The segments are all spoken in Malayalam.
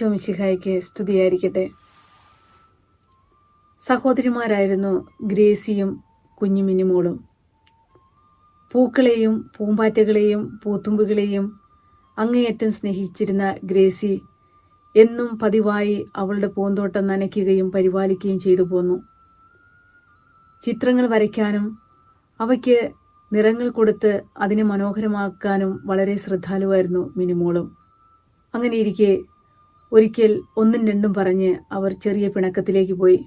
ഈശോ മിശിഹായ്ക്ക് സ്തുതിയായിരിക്കട്ടെ. സഹോദരിമാരായിരുന്നു ഗ്രേസിയും കുഞ്ഞുമിനിമോളും പൂക്കളെയും പൂമ്പാറ്റകളെയും പൂത്തുമ്പുകളെയും അങ്ങേയറ്റം സ്നേഹിച്ചിരുന്ന ഗ്രേസി എന്നും പതിവായി അവളുടെ പൂന്തോട്ടം നനയ്ക്കുകയും പരിപാലിക്കുകയും ചെയ്തു പോന്നു. ചിത്രങ്ങൾ വരയ്ക്കാനും അവയ്ക്ക് നിറങ്ങൾ കൊടുത്ത് അതിനെ മനോഹരമാക്കാനും വളരെ ശ്രദ്ധാലുവായിരുന്നു മിനിമോളും അങ്ങനെ ഇരിക്കെ ഒരിക്കൽ ഒന്നും രണ്ടും പറഞ്ഞ് അവർ ചെറിയ പിണക്കത്തിലേക്ക് പോയി.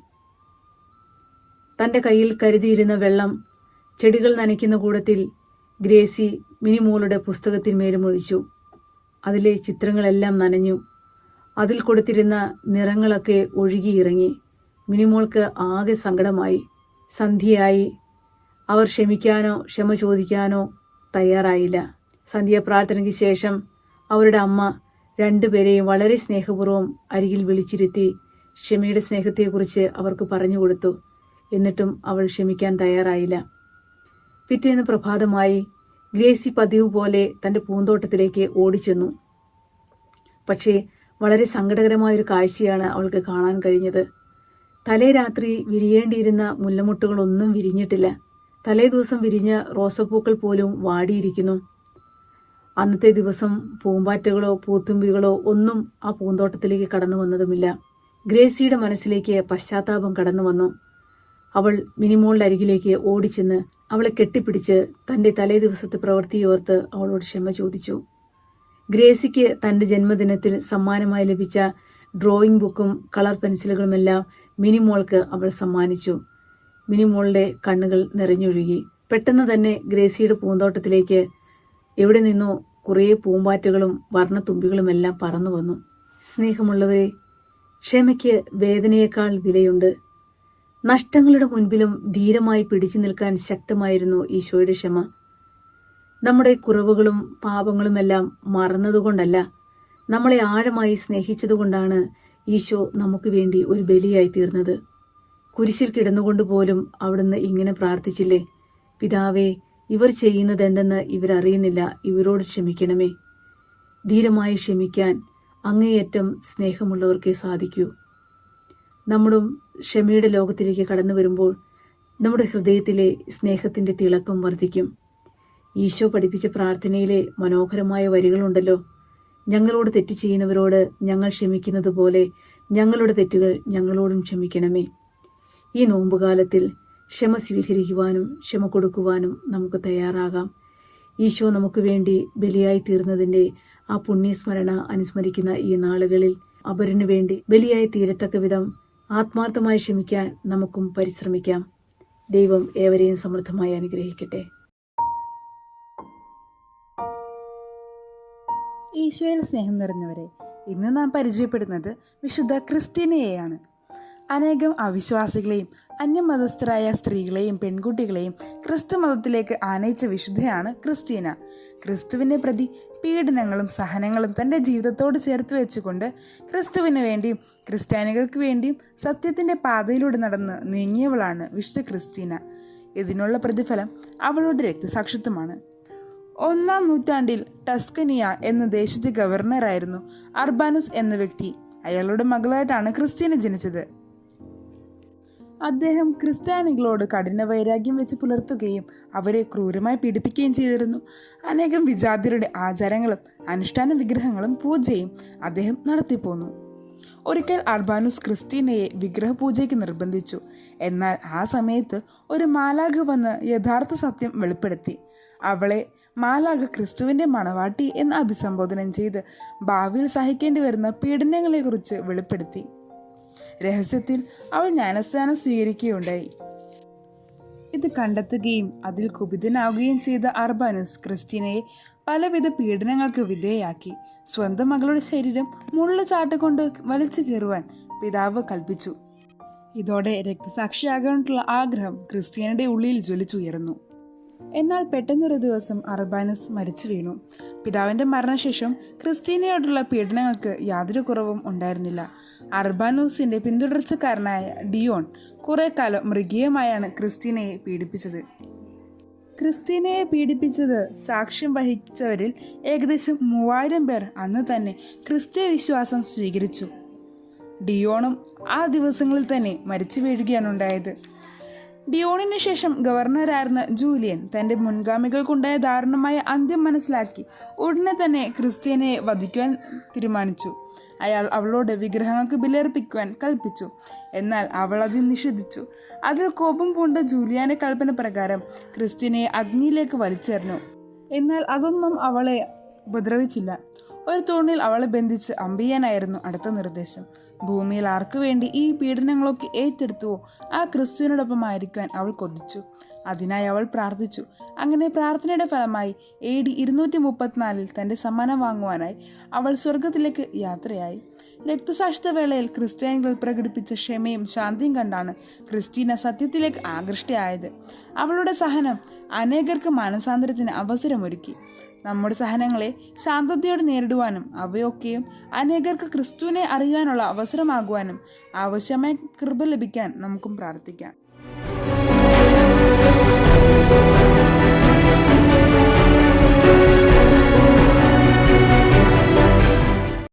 തന്റെ കയ്യിൽ കരുതിയിരുന്ന വെള്ളം ചെടികൾ നനയ്ക്കുന്ന കൂടത്തിൽ ഗ്രേസി മിനിമോളുടെ പുസ്തകത്തിന്മേലും ഒഴിച്ചു. അതിലെ ചിത്രങ്ങളെല്ലാം നനഞ്ഞു. അതിൽ കൊടുത്തിരുന്ന നിറങ്ങളൊക്കെ ഒഴുകിയിറങ്ങി മിനിമോൾക്ക് ആകെ സങ്കടമായി. സന്ധ്യയായി. അവർ ക്ഷമിക്കാനോ ക്ഷമ ചോദിക്കാനോ തയ്യാറായില്ല. സന്ധ്യാപ്രാർത്ഥനയ്ക്ക് ശേഷം അവരുടെ അമ്മ രണ്ടുപേരെയും വളരെ സ്നേഹപൂർവം അരികിൽ വിളിച്ചിരുത്തി ക്ഷമയുടെ സ്നേഹത്തെക്കുറിച്ച് അവർക്ക് പറഞ്ഞു കൊടുത്തു. എന്നിട്ടും അവൾ ക്ഷമിക്കാൻ തയ്യാറായില്ല. പിറ്റേന്ന് പ്രഭാതമായി ഗ്രേസി പതിവ് പോലെ തന്റെ പൂന്തോട്ടത്തിലേക്ക് ഓടിച്ചെന്നു. പക്ഷേ വളരെ സങ്കടകരമായൊരു കാഴ്ചയാണ് അവൾക്ക് കാണാൻ കഴിഞ്ഞത്. തലേ രാത്രി വിരിയേണ്ടിയിരുന്ന മുല്ലമുട്ടുകളൊന്നും വിരിഞ്ഞിട്ടില്ല. തലേ ദിവസം വിരിഞ്ഞ റോസപ്പൂക്കൾ പോലും വാടിയിരിക്കുന്നു. അന്നത്തെ ദിവസം പൂമ്പാറ്റകളോ പൂത്തുമ്പികളോ ഒന്നും ആ പൂന്തോട്ടത്തിലേക്ക് കടന്നു വന്നതുമില്ല. ഗ്രേസിയുടെ മനസ്സിലേക്ക് പശ്ചാത്താപം കടന്നു വന്നു. അവൾ മിനിമോളുടെ അരികിലേക്ക് ഓടിച്ചെന്ന് അവളെ കെട്ടിപ്പിടിച്ച് തന്റെ തലേ ദിവസത്തെ പ്രവൃത്തിയോർത്ത് അവളോട് ക്ഷമ ചോദിച്ചു. ഗ്രേസിക്ക് തന്റെ ജന്മദിനത്തിൽ സമ്മാനമായി ലഭിച്ച ഡ്രോയിങ് ബുക്കും കളർ പെൻസിലുകളുമെല്ലാം മിനിമോൾക്ക് അവൾ സമ്മാനിച്ചു. മിനിമോളുടെ കണ്ണുകൾ നിറഞ്ഞൊഴുകി. പെട്ടെന്ന് തന്നെ ഗ്രേസിയുടെ പൂന്തോട്ടത്തിലേക്ക് എവിടെ നിന്നോ കുറേ പൂമ്പാറ്റകളും വർണത്തുമ്പികളുമെല്ലാം പറന്നു വന്നു. സ്നേഹമുള്ളവരെ ക്ഷമയ്ക്ക് വേദനയേക്കാൾ വിലയുണ്ട്. നഷ്ടങ്ങളുടെ മുൻപിലും ധീരമായി പിടിച്ചു നിൽക്കാൻ ശക്തമായിരുന്നു ഈശോയുടെ ക്ഷമ. നമ്മുടെ കുറവുകളും പാപങ്ങളുമെല്ലാം മറന്നതുകൊണ്ടല്ല നമ്മളെ ആഴമായി സ്നേഹിച്ചതുകൊണ്ടാണ് ഈശോ നമുക്ക് വേണ്ടി ഒരു ബലിയായി തീർന്നത്. കുരിശിൽ കിടന്നുകൊണ്ട് പോലും അവിടുന്ന് ഇങ്ങനെ പ്രാർത്ഥിച്ചില്ലേ? പിതാവേ ഇവർ ചെയ്യുന്നത് എന്തെന്ന് ഇവരറിയുന്നില്ല. ഇവരോട് ക്ഷമിക്കണമേ. ധീരമായി ക്ഷമിക്കാൻ അങ്ങേയറ്റം സ്നേഹമുള്ളവർക്കേ സാധിക്കൂ. നമ്മളും ക്ഷമയുടെ ലോകത്തിലേക്ക് കടന്നു വരുമ്പോൾ നമ്മുടെ ഹൃദയത്തിലെ സ്നേഹത്തിന്റെ തിളക്കം വർദ്ധിക്കും. ഈശോ പഠിപ്പിച്ച പ്രാർത്ഥനയിലെ മനോഹരമായ വരികളുണ്ടല്ലോ. ഞങ്ങളോട് തെറ്റ് ചെയ്യുന്നവരോട് ഞങ്ങൾ ക്ഷമിക്കുന്നത് പോലെ ഞങ്ങളുടെ തെറ്റുകൾ ഞങ്ങളോടും ക്ഷമിക്കണമേ. ഈ നോമ്പുകാലത്തിൽ ക്ഷമ സ്വീകരിക്കുവാനും ക്ഷമ കൊടുക്കുവാനും നമുക്ക് തയ്യാറാകാം. ഈശോ നമുക്ക് വേണ്ടി ബലിയായി തീർന്നതിന്റെ ആ പുണ്യസ്മരണ അനുസ്മരിക്കുന്ന ഈ നാളുകളിൽ അവരനു വേണ്ടി ബലിയായി തീരത്തക്ക വിധം ആത്മാർത്ഥമായി ക്ഷമിക്കാൻ നമുക്കും പരിശ്രമിക്കാം. ദൈവം ഏവരെയും സമൃദ്ധമായി അനുഗ്രഹിക്കട്ടെ. ഈശോയിൽ സ്നേഹം നിറഞ്ഞവരെ ഇന്ന് നാം പരിചയപ്പെടുന്നത് വിശുദ്ധ ക്രിസ്ത്യനയെയാണ് അനേകം അവിശ്വാസികളെയും അന്യമതസ്ഥരായ സ്ത്രീകളെയും പെൺകുട്ടികളെയും ക്രിസ്തു മതത്തിലേക്ക് ആനയിച്ച വിശുദ്ധയാണ് ക്രിസ്റ്റീന. ക്രിസ്തുവിനെ പ്രതി പീഡനങ്ങളും സഹനങ്ങളും തന്റെ ജീവിതത്തോട് ചേർത്ത് വെച്ചുകൊണ്ട് ക്രിസ്തുവിന് വേണ്ടിയും ക്രിസ്ത്യാനികൾക്ക് വേണ്ടിയും സത്യത്തിന്റെ പാതയിലൂടെ നടന്ന് നീങ്ങിയവളാണ് വിശുദ്ധ ക്രിസ്റ്റീന. ഇതിനുള്ള പ്രതിഫലം അവളുടെ രക്തസാക്ഷിത്വമാണ്. ഒന്നാം നൂറ്റാണ്ടിൽ ടസ്കനിയ എന്ന ദേശത്തെ ഗവർണറായിരുന്നു അർബാനുസ് എന്ന വ്യക്തി. അയാളുടെ മകളായിട്ടാണ് ക്രിസ്റ്റീന ജനിച്ചത്. അദ്ദേഹം ക്രിസ്ത്യാനികളോട് കഠിന വൈരാഗ്യം വെച്ച് പുലർത്തുകയും അവരെ ക്രൂരമായി പീഡിപ്പിക്കുകയും ചെയ്തിരുന്നു. അനേകം വിജാതിരുടെ ആചാരങ്ങളും അനുഷ്ഠാന വിഗ്രഹങ്ങളും പൂജയും അദ്ദേഹം നടത്തിപ്പോന്നു ഒരിക്കൽ അർബാനുസ് ക്രിസ്റ്റീനയെ വിഗ്രഹപൂജയ്ക്ക് നിർബന്ധിച്ചു. എന്നാൽ ആ സമയത്ത് ഒരു മാലാഖ വന്ന് യഥാർത്ഥ സത്യം വെളിപ്പെടുത്തി. അവളെ മാലാഖ ക്രിസ്തുവിന്റെ മണവാട്ടി എന്ന് അഭിസംബോധനം ചെയ്ത് ഭാവിയിൽ സഹിക്കേണ്ടി വരുന്ന പീഡനങ്ങളെക്കുറിച്ച് വെളിപ്പെടുത്തി. രഹസ്യത്തിൽ അവൾ ജ്ഞാനസ്ഥാനം സ്വീകരിക്കുകയുണ്ടായി. ഇത് കണ്ടെത്തുകയും അതിൽ കുപിതനാവുകയും ചെയ്ത അർബാനുസ് ക്രിസ്റ്റീനയെ പലവിധ പീഡനങ്ങൾക്ക് വിധേയാക്കി സ്വന്തം മകളുടെ ശരീരം മുള്ളുചാട്ടുകൊണ്ട് വലിച്ചു കയറുവാൻ പിതാവ് കൽപ്പിച്ചു. ഇതോടെ രക്തസാക്ഷിയാകാനുള്ള ആഗ്രഹം ക്രിസ്ത്യാനിയുടെ ഉള്ളിൽ ജ്വലിച്ചുയർന്നു. എന്നാൽ പെട്ടെന്നൊരു ദിവസം അർബാനസ് മരിച്ചു വീണു. പിതാവിന്റെ മരണശേഷം ക്രിസ്റ്റീനയോടുള്ള പീഡനങ്ങൾക്ക് യാതൊരു കുറവും ഉണ്ടായിരുന്നില്ല. അർബാനൂസിന്റെ പിന്തുടർച്ചക്കാരനായ ഡിയോൺ കുറേ കാലം മൃഗീയമായാണ് ക്രിസ്റ്റീനയെ പീഡിപ്പിച്ചത്. ക്രിസ്റ്റീനയെ പീഡിപ്പിച്ചത് സാക്ഷ്യം വഹിച്ചവരിൽ ഏകദേശം മൂവായിരം പേർ അന്ന് തന്നെ ക്രിസ്ത്യ വിശ്വാസം സ്വീകരിച്ചു. ഡിയോണും ആ ദിവസങ്ങളിൽ തന്നെ മരിച്ചു വീഴുകയാണ് ഉണ്ടായത്. ഡിയോണിന് ശേഷം ഗവർണറായിരുന്ന ജൂലിയൻ തന്റെ മുൻഗാമികൾക്കുണ്ടായ ദാരുണമായ അന്ത്യം മനസ്സിലാക്കി ഉടനെ തന്നെ ക്രിസ്ത്യനെ വധിക്കുവാൻ തീരുമാനിച്ചു. അയാൾ അവളോട് വിഗ്രഹങ്ങൾക്ക് ബലിയർപ്പിക്കുവാൻ കൽപ്പിച്ചു. എന്നാൽ അവൾ അത് നിഷേധിച്ചു. അതിൽ കോപം പൂണ്ട ജൂലിയാന്റെ കൽപ്പന പ്രകാരം ക്രിസ്ത്യനെ അഗ്നിയിലേക്ക് വലിച്ചെറിഞ്ഞു. എന്നാൽ അതൊന്നും അവളെ ഉപദ്രവിച്ചില്ല. ഒരു തൂണിൽ അവളെ ബന്ധിച്ച് അമ്പിയാനായിരുന്നു അടുത്ത നിർദ്ദേശം. ഭൂമിയിൽ ആർക്കു വേണ്ടി ഈ പീഡനങ്ങളൊക്കെ ഏറ്റെടുത്തുവോ ആ ക്രിസ്തുവിനോടൊപ്പമായിരിക്കാൻ അവൾ കൊതിച്ചു. അതിനായി അവൾ പ്രാർത്ഥിച്ചു. അങ്ങനെ പ്രാർത്ഥനയുടെ ഫലമായി എ ഡി ഇരുന്നൂറ്റി മുപ്പത്തിനാലിൽ തന്റെ സമ്മാനം വാങ്ങുവാനായി അവൾ സ്വർഗത്തിലേക്ക് യാത്രയായി. രക്തസാക്ഷിത വേളയിൽ ക്രിസ്ത്യാനികൾ പ്രകടിപ്പിച്ച ക്ഷമയും ശാന്തിയും കണ്ടാണ് ക്രിസ്റ്റീന സത്യത്തിലേക്ക് ആകൃഷ്ടയായത്. അവളുടെ സഹനം അനേകർക്ക് മാനസാന്തരത്തിന് അവസരമൊരുക്കി. നമ്മുടെ സഹനങ്ങളെ ശാന്തതയോടെ നേരിടുവാനും അവയൊക്കെയും അനേകർക്ക് ക്രിസ്തുവിനെ അറിയാനുള്ള അവസരമാകുവാനും ആവശ്യമായ കൃപ ലഭിക്കാൻ നമുക്കും പ്രാർത്ഥിക്കാം.